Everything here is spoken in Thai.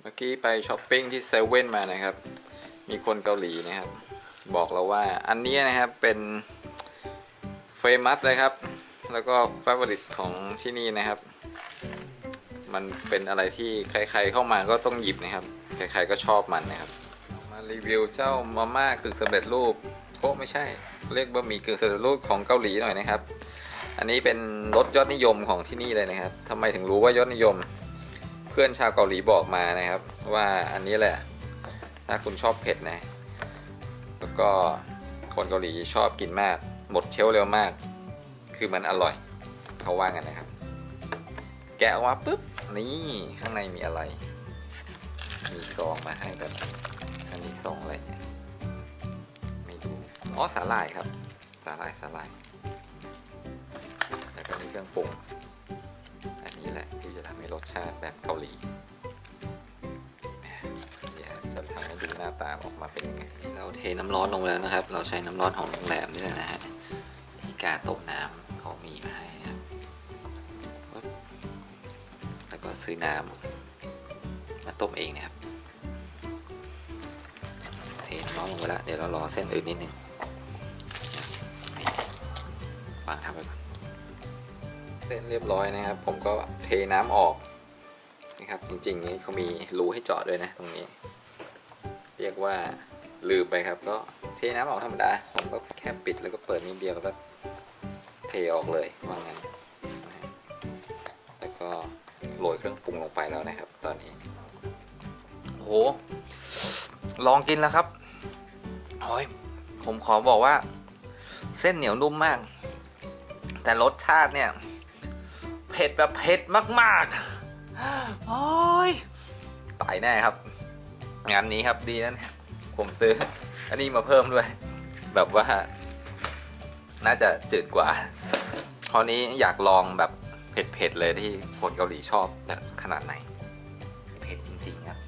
เมื่อกี้ไปช้อปปิ้งที่เซเว่นมานะครับ มีคนเกาหลีนะครับ บอกเราว่าอันนี้นะครับเป็นเฟมัสเลยครับ แล้วก็ฟ a v o r i t ของที่นี่นะครับ มันเป็นอะไรที่ใคร ๆเข้ามาก็ต้องหยิบนะครับ ใครๆก็ชอบมันนะครับ มารีวิวเจ้ามาม่ากึ่งสำเร็จรูปโอ้ไม่ใช่ เรียกบะหมี่กึ่งสำเร็จรูปของเกาหลีหน่อยนะครับ อันนี้เป็นรสยอดนิยมของที่นี่เลยนะครับทำไมถึงรู้ว่ายอดนิยม เพื่อนชาวเกาหลีบอกมานะครับ ว่าอันนี้แหละ ถ้าคุณชอบเผ็ดนะ แล้วก็คนเกาหลีชอบกินมาก หมดเชลเร็วมาก คือมันอร่อย เขาว่ากันนะครับ แกะออกมาปุ๊บ นี่ข้างในมีอะไร มีซองมาให้แบบอันนี้ซองอะไรเนี่ยไม่ดูอ๋อสาหร่ายครับ สาหร่ายสาหร่ายแล้วก็มีเครื่องปรุง สชาติแบบเกาหลีเดี๋ยวจะทำให้ดูหน้าตาออกมาเป็นยังไง เราเทน้ำร้อนลงแล้วนะครับ เราใช้น้ำร้อนของโรงแรมนี่แหละนะฮะที่กาต้มน้ำเขามีมาให้ครับ แล้วก็ซื้อน้ำมาต้มเองนะครับ เทน้ำร้อนลงไปแล้ว เดี๋ยวเรารอเส้นอื่นนิดนึงวางทับไปก่อน เส้นเรียบร้อยนะครับ ผมก็เทน้ำออกนะครับ จริงๆนี้เขามีรูให้เจาะด้วยนะตรงนี้ เรียกว่าลืมไปครับ ก็เทน้ำออกธรรมดา ผมก็แค่ปิดแล้วก็เปิดนิดเดียวแล้วก็เทออกเลยว่างั้นแล้วก็โรยเครื่องปรุงลงไปแล้วนะครับ ตอนนี้โอ้โหลองกินแล้วครับโอ้ยผมขอบอกว่า เส้นเหนียวนุ่มมาก แต่รสชาติเนี่ย ผ็ดแบบเผ็ดมากๆ โอ้ยตายแน่ครับ งานนี้ครับดีนะเนี่ยผมซื้อ อันนี้มาเพิ่มด้วย แบบว่า น่าจะจืดกว่าคราวนี้อยากลองแบบเผ็ดๆเลยที่คนเกาหลีชอบและขนาดไหน เผ็ดจริงๆครับ